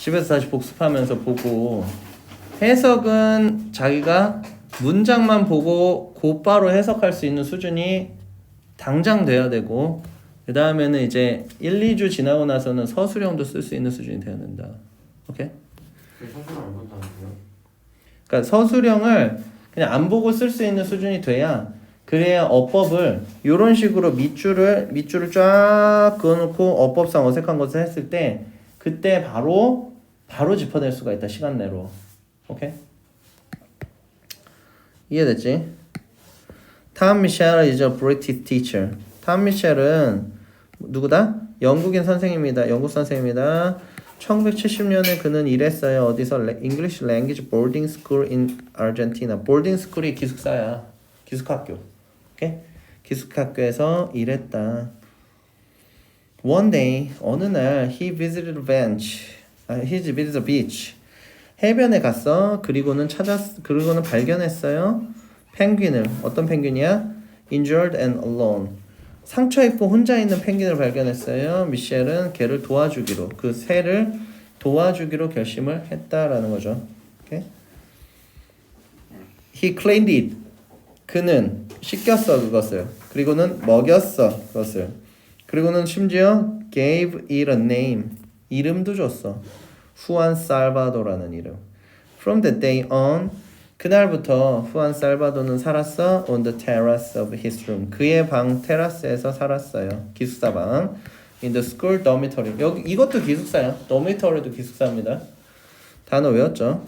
집에서 다시 복습하면서 보고 해석은 자기가 문장만 보고 곧바로 해석할 수 있는 수준이 당장 돼야 되고 그 다음에는 이제 1, 2주 지나고 나서는 서술형도 쓸 수 있는 수준이 돼야 된다. 오케이? 그 사실 안 본다는데요? 그러니까 서술형을 그냥 안 보고 쓸 수 있는 수준이 돼야 그래야 어법을 이런 식으로 밑줄을 밑줄을 쫙 그어놓고 어법상 어색한 것을 했을 때 그때 바로 바로 짚어낼 수가 있다 시간 내로 오케이 이해됐지? 탐 미셸 is a British teacher. 탐 미셸은 누구다? 영국인 선생님이다. 영국 선생님이다. 1970년에 그는 일했어요. 어디서? 레- English Language Boarding School in Argentina. 보딩 스쿨이 기숙사야. 기숙학교. 오케이? 기숙학교에서 일했다. One day, 어느 날, he visited a bench. 아, visited a beach. 해변에 갔어. 그리고는 찾았, 그리고는 발견했어요. 펭귄을. 어떤 펭귄이야? Injured and alone. 상처 입고 혼자 있는 펭귄을 발견했어요. 미셸은 걔를 도와주기로 그 새를 도와주기로 결심을 했다라는 거죠. 오케이? He cleaned it. 그는 씻겼어 그것을. 그리고는 먹였어 그것을. 그리고는 심지어 gave it a name. 이름도 줬어. 후안 살바도라는 이름. From that day on 그날부터 후안 살바도는 살았어 on the terrace of his room. 그의 방 테라스에서 살았어요. 기숙사 방. In the school dormitory. 여기 이것도 기숙사야. dormitory도 기숙사입니다. 단어 외웠죠?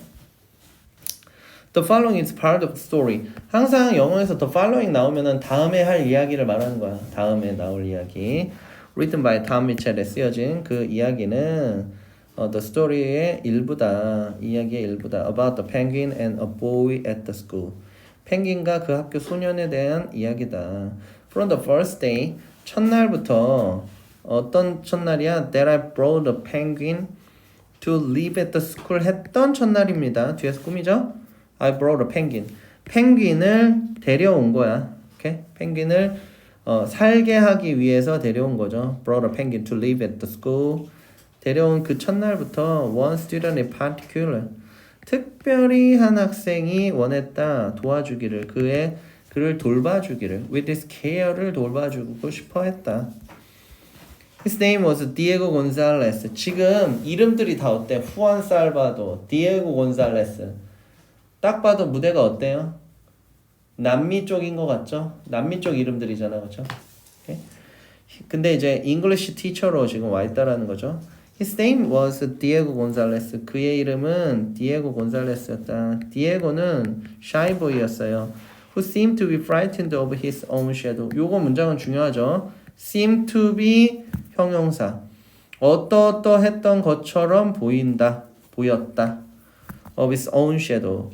The following is part of the story. 항상 영어에서 the following 나오면은 다음에 할 이야기를 말하는 거야. 다음에 나올 이야기. Written by Tom Mitchell에 쓰여진 그 이야기는 어, the story의 일부다. 이야기의 일부다. About the penguin and a boy at the school. 펭귄과 그 학교 소년에 대한 이야기다. From the first day, 첫날부터 어떤 첫날이야? That I brought the penguin to live at the school 했던 첫날입니다. 뒤에서 꾸미죠? I brought a penguin. 펭귄을 데려온 거야. 오케이? 펭귄을 어, 살게 하기 위해서 데려온 거죠. Brought a penguin to live at the school. 데려온 그 첫날부터 one student in particular 특별히 한 학생이 원했다 도와주기를 그의 그를 돌봐주기를 with his care를 돌봐주고 싶어 했다. His name was Diego Gonzalez. 지금 이름들이 다 어때? 후안 살바도, 디에고 곤살레스. 딱 봐도 무대가 어때요? 남미 쪽인 것 같죠? 남미 쪽 이름들이잖아, 그렇죠? 근데 이제 English teacher로 지금 와 있다라는 거죠. His name was Diego Gonzalez. 그의 이름은 디에고 곤살레스였다. 디에고는 shy boy였어요. Who seemed to be frightened of his own shadow. 요거 문장은 중요하죠. seem to be 형용사. 어떠어떠했던 것처럼 보인다. 보였다. of his own shadow.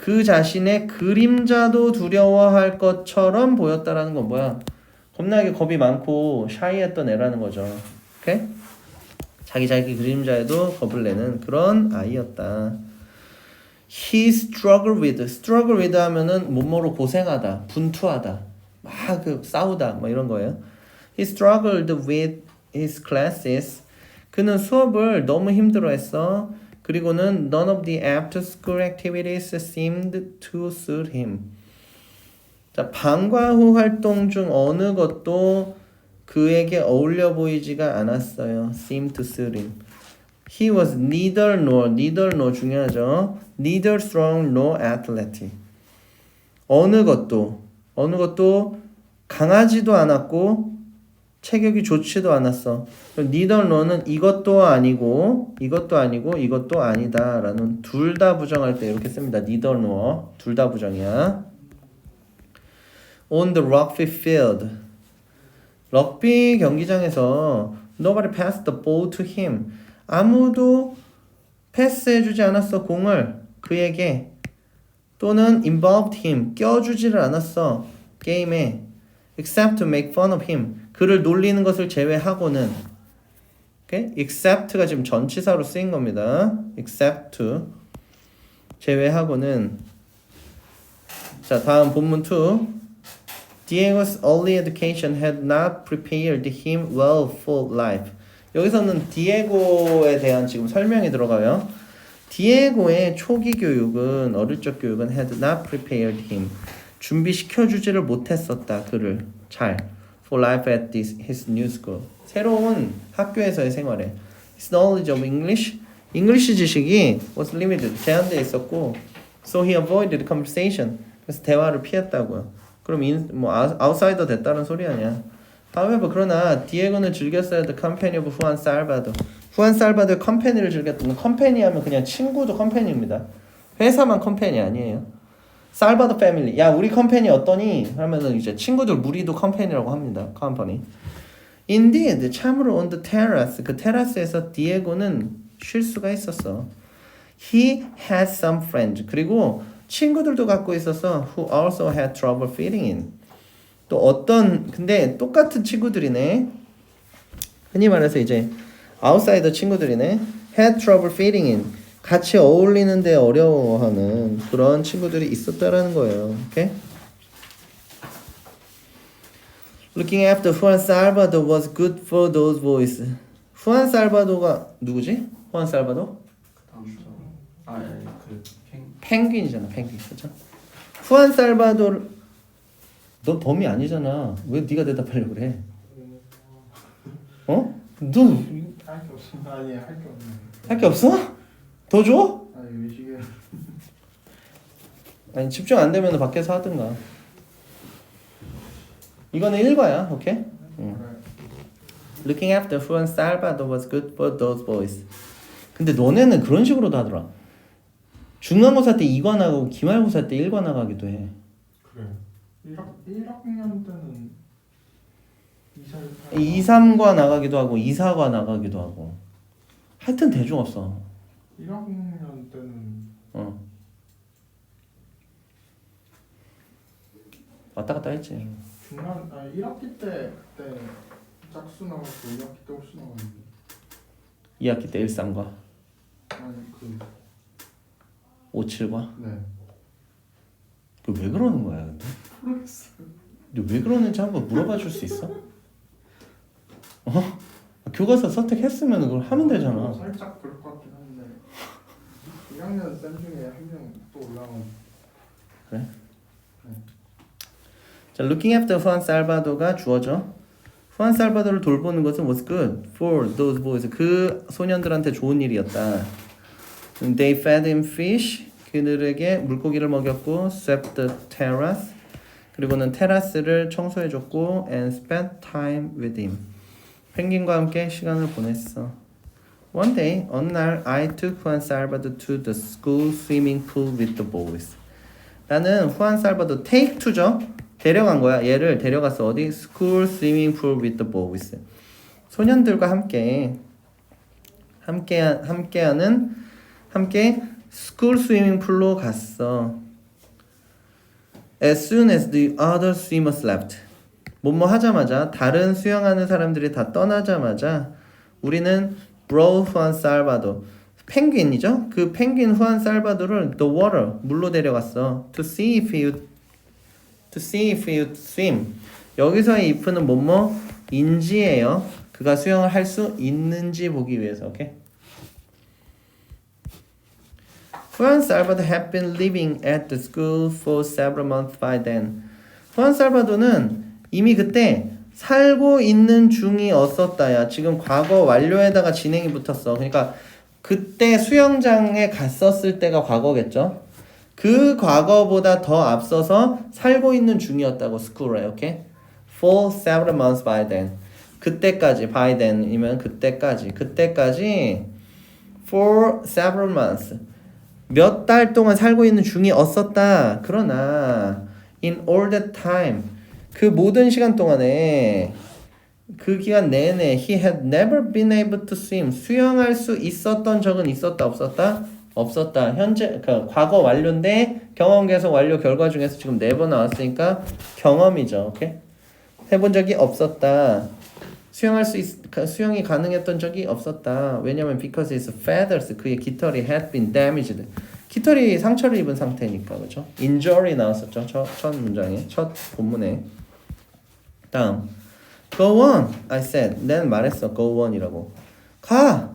그 자신의 그림자도 두려워할 것처럼 보였다라는 건 뭐야? 겁나게 겁이 많고 샤이했던 애라는 거죠. 오케이? 자기 자기 그림자에도 겁을 내는 그런 아이였다. He struggled with, struggle with 하면은 뭐뭐로 고생하다, 분투하다, 막 그 싸우다, 뭐 이런 거예요. He struggled with his classes. 그는 수업을 너무 힘들어했어. 그리고는 none of the after school activities seemed to suit him. 자, 방과 후 활동 중 어느 것도 그에게 어울려 보이지가 않았어요. seemed to suit him. He was neither nor, neither nor 중요하죠. neither strong nor athletic. 어느 것도, 어느 것도 강하지도 않았고 체격이 좋지도 않았어. neither nor는 이것도 아니고 이것도 아니고 이것도 아니다라는 둘 다 부정할 때 이렇게 씁니다. neither nor 둘다 부정이야. On the rugby field. 럭비 경기장에서 nobody passed the ball to him. 아무도 패스해주지 않았어 공을 그에게 또는 involved him 껴주지를 않았어 게임에 except to make fun of him 그를 놀리는 것을 제외하고는 okay? except가 지금 전치사로 쓰인 겁니다 except to 제외하고는 자 다음 본문 2 Diego's early education had not prepared him well for life. 여기서는 디에고에 대한 지금 설명이 들어가요. 디에고의 초기 교육은 어릴 적 교육은 had not prepared him 준비시켜 주지를 못했었다 그를 잘 for life at this, his new school 새로운 학교에서의 생활에 his knowledge of English English 지식이 was limited 제한되어 있었고 so he avoided conversation 그래서 대화를 피했다고요. 그럼 인, 뭐 아, 아웃사이더 됐다는 소리 아니야. However 그러나 디에고는 즐겼어야 the company of 후안 살바도 후안 살바도의 컴퍼니를 즐겼던 컴퍼니 하면 그냥 친구도 컴퍼니입니다. 회사만 컴퍼니 아니에요. 살바도 패밀리 야 우리 컴퍼니 어떠니? 하면은 이제 친구들 무리도 컴퍼니라고 합니다. 컴퍼니. Indeed 참으로 on the terrace 그 테라스에서 디에고는 쉴 수가 있었어. He had some friends 그리고 친구들도 갖고 있어서 who also had trouble fitting in. 또 어떤 근데 똑같은 친구들이네. 흔히 말해서 이제 아웃사이더 친구들이네. had trouble fitting in. 같이 어울리는데 어려워하는 그런 친구들이 있었다라는 거예요. 오케이? Looking after Juan Salvador was good for those boys. 후안 살바도가 누구지? 후안 살바도? 다음 저. 아, 아니, 그 팽. 펭귄 이잖아, 펭귄. 그죠? 후안 살바도르 너 범이 아니잖아. 왜 네가 대답하려고 그래? 어? 너 할게 할게 없어. 아니 할게 없네. 없어? 더 줘? 아니 외식에 아니 집중 안 되면 밖에서 하든가. 이거는 일과야, 오케이? 응. Looking after Juan Salvador was good for those boys. 근데 너네는 그런 식으로도 하더라. 중간고사 때 2과 나가고 기말고사 때 1과 나가기도 해. 그래. 1학 1학년 때는 2살 2, 3과 나가기도 하고 2, 4과 나가기도 하고. 하여튼 대중 없어. 1학년 때는 어. 왔다 갔다 했지. 중간 아 1학기 때 그때 짝수 나갔고 2학기 그 때 홀수 나갔는데 2학기 때 13과 아니 그 57과. 네. 그왜 그러는 거야, 근데? 모르겠어 근데 왜 그러는지 한번 물어봐 줄 수 있어? 어? 교과서 선택했으면 그걸 하면 되잖아. 살짝 그럴 것 같긴 하 2학년 쌤 중에 한 명 또 올라온 그래? 네. 자, looking after 후안 살바도가 주어져. 후안 살바도를 돌보는 것은 was good for those boys. 그 소년들한테 좋은 일이었다. They fed him fish. 그들에게 물고기를 먹였고, swept the terrace. 그리고는 테라스를 청소해줬고, and spent time with him. 펭귄과 함께 시간을 보냈어. One day, 어느 날 I took Juan Salvador to the school swimming pool with the boys. 나는 후안 살바도 take to죠. 데려간 거야. 얘를 데려갔어. 어디? School swimming pool with the boys. 소년들과 함께 함께 함께하는 함께 school swimming pool로 갔어. As soon as the other swimmers left. 뭐뭐 하자마자 다른 수영하는 사람들이 다 떠나자마자 우리는 brought Juan Salvador 펭귄이죠? 그 펭귄 후안 살바도를 the water 물로 데려갔어. To see if would, to see if would swim. 여기서의 if는 뭐뭐 인지예요. 그가 수영을 할 수 있는지 보기 위해서. 오케이. 후안 살바도 had been living at the school for several months by then. 후안 살바도는 이미 그때 살고 있는 중이었었다야. 지금 과거 완료에다가 진행이 붙었어. 그러니까 그때 수영장에 갔었을 때가 과거겠죠. 그 과거보다 더 앞서서 살고 있는 중이었다고 스쿨에 오케이. For several months by then. 그때까지 by then이면 그때까지. 그때까지 for several months. 몇 달 동안 살고 있는 중이었었다. 그러나 in all that time 그 모든 시간 동안에 그 기간 내내 he had never been able to swim. 수영할 수 있었던 적은 있었다 없었다? 없었다. 현재 그 과거 완료인데 경험 계속 완료 결과 중에서 지금 네 번 나왔으니까 경험이죠. 오케이? 해본 적이 없었다. 수영할 수 있, 가- 수영이 가능했던 적이 없었다. 왜냐면 because his feathers 그의 깃털이 had been damaged. 깃털이 상처를 입은 상태니까 그렇죠? injury 나왔었죠. 첫, 첫 문장에 첫 본문에 다음 Go on, I said. 난 말했어. Go on이라고. 가.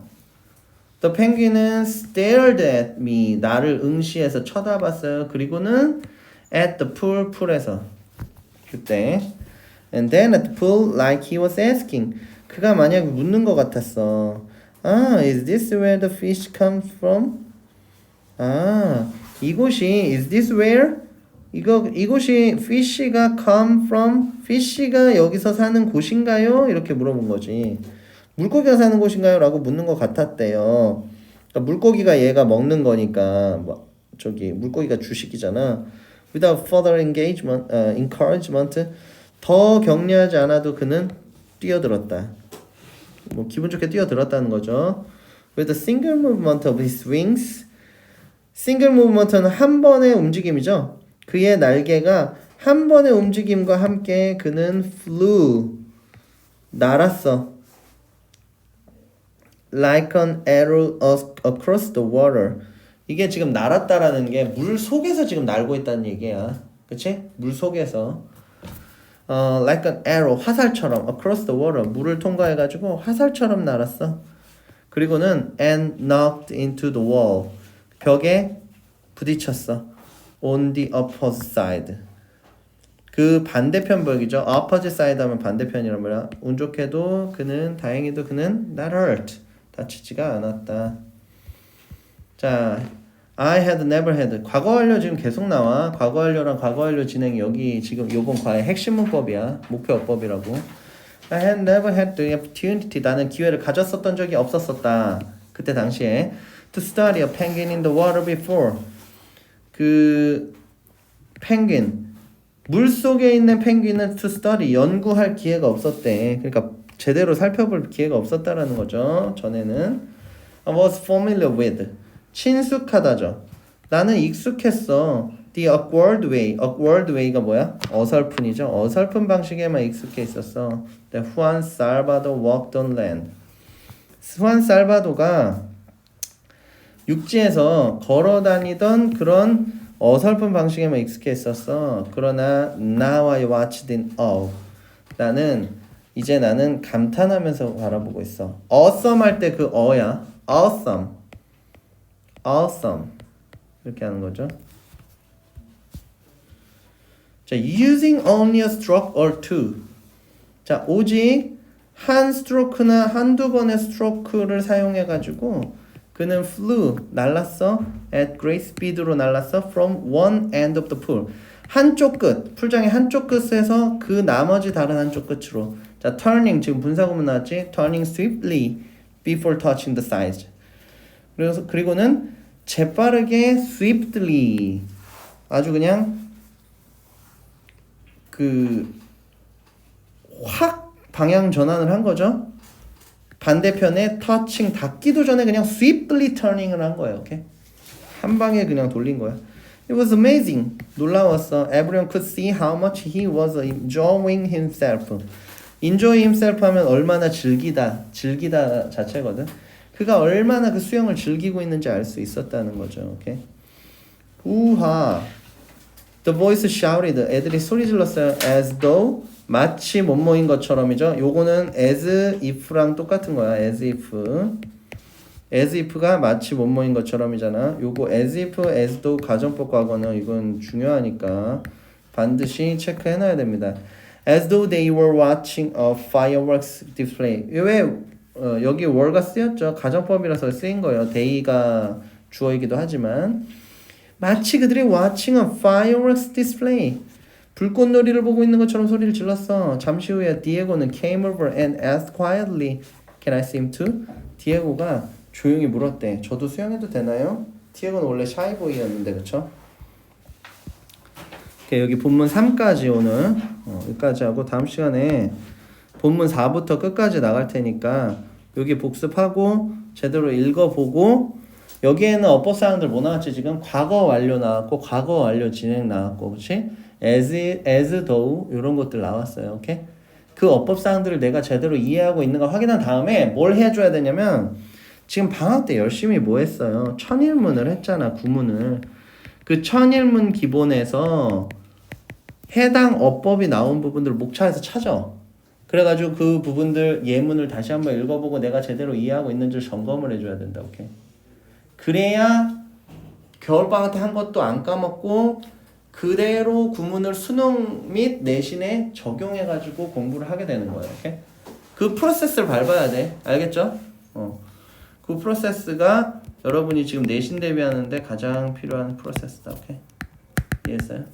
The penguin은 stared at me. 나를 응시해서 쳐다봤어요. 그리고는 at the pool, pool에서. 그때. And then at the pool, like he was asking. 그가 만약 묻는 것 같았어. 아, is this where the fish comes from? 아, 이곳이 is this where? 이거 이곳이 fish가 come from? fish가 여기서 사는 곳인가요? 이렇게 물어본 거지. 물고기가 사는 곳인가요?라고 묻는 것 같았대요. 그러니까 물고기가 얘가 먹는 거니까 뭐 저기 물고기가 주식이잖아. Without further engagement, 어, encouragement, 더 격려하지 않아도 그는 뛰어들었다. 뭐 기분 좋게 뛰어들었다는 거죠. With a single movement of his wings, 싱글 무브먼트는 한 번의 움직임이죠. 그의 날개가 한 번의 움직임과 함께 그는 flew 날았어. Like an arrow ac- across the water. 이게 지금 날았다라는 게 물 속에서 지금 날고 있다는 얘기야. 그치? 물 속에서. 어, like an arrow, 화살처럼 across the water, 물을 통과해가지고 화살처럼 날았어. 그리고는 and knocked into the wall. 벽에 부딪혔어. On the opposite side. 그 반대편 벽이죠. opposite side 하면 반대편이란 말이야. 운 좋게도 그는 다행히도 그는 not hurt. 다치지가 않았다. 자, I had never had. 과거 완료 지금 계속 나와. 과거 완료랑 과거 완료 진행 여기 지금 요번 과의 핵심 문법이야. 목표 어법이라고. I had never had the opportunity. 나는 기회를 가졌었던 적이 없었었다. 그때 당시에 to study a penguin in the water before. 그 펭귄 물 속에 있는 펭귄은 to study 연구할 기회가 없었대. 그러니까 제대로 살펴볼 기회가 없었다라는 거죠. 전에는 I was familiar with 친숙하다죠. 나는 익숙했어. The awkward way. awkward way가 뭐야? 어설픈이죠. 어설픈 방식에만 익숙해 있었어. The Juan Salvador walked on land. 후안 살바도가 육지에서 걸어 다니던 그런 어설픈 방식에만 익숙해 있었어. 그러나 now I watched in awe. 나는 이제 나는 감탄하면서 바라보고 있어. awesome 할 때 그 어야. awesome. awesome. 이렇게 하는 거죠. 자, using only a stroke or two. 자, 오직 한 스트로크나 한두 번의 스트로크를 사용해 가지고 그는 flew 날랐어 at great speed로 날랐어 from one end of the pool 한쪽 끝 풀장의 한쪽 끝에서 그 나머지 다른 한쪽 끝으로 자 turning 지금 분사구문 나왔지 turning swiftly before touching the sides 그래서 그리고는 재빠르게 swiftly 아주 그냥 그 확 방향 전환을 한 거죠. 반대편에 터칭 닿기도 전에 그냥 swiftly turning을 한 거예요. 오케이? 한 방에 그냥 돌린 거야. It was amazing. 놀라웠어. Everyone could see how much he was enjoying himself. enjoy himself 하면 얼마나 즐기다, 즐기다 자체거든. 그가 얼마나 그 수영을 즐기고 있는지 알 수 있었다는 거죠. 오케이? 우하. The voice shouted. 애들이 소리 질렀어요. As though 마치 뭐뭐인 것처럼이죠. 요거는 as if랑 똑같은 거야. as if. as if가 마치 뭐뭐인 것처럼이잖아. 요거 as if, as though 가정법 과거는 이건 중요하니까 반드시 체크해 놔야 됩니다. As though they were watching a fireworks display. 왜 어, 여기 were가 쓰였죠? 가정법이라서 쓰인 거예요. they가 주어이기도 하지만 마치 그들이 watching a fireworks display. 불꽃놀이를 보고 있는 것처럼 소리를 질렀어. 잠시 후에 디에고는 came over and asked quietly, "Can I swim too?" 디에고가 조용히 물었대. 저도 수영해도 되나요? 디에고는 원래 샤이보이였는데 그쵸? 오케이, 여기 본문 3까지 오늘 어, 여기까지 하고 다음 시간에 본문 4부터 끝까지 나갈 테니까 여기 복습하고 제대로 읽어보고 여기에는 어법 사항들 뭐 나왔지 지금 과거 완료 나왔고 과거 완료 진행 나왔고 그렇지? As though 이런 것들 나왔어요. 오케이? 그 어법 사항들을 내가 제대로 이해하고 있는가 확인한 다음에 뭘 해줘야 되냐면 지금 방학 때 열심히 뭐 했어요? 천일문을 했잖아 구문을 그 천일문 기본에서 해당 어법이 나온 부분들을 목차에서 찾아 그래가지고 그 부분들 예문을 다시 한번 읽어보고 내가 제대로 이해하고 있는지 점검을 해줘야 된다. 오케이. 그래야 겨울방학 때 한 것도 안 까먹고 그대로 구문을 수능 및 내신에 적용해가지고 공부를 하게 되는 거예요. 오케이. 그 프로세스를 밟아야 돼. 알겠죠? 어. 그 프로세스가 여러분이 지금 내신 대비하는데 가장 필요한 프로세스다. 오케이. 이해했어요?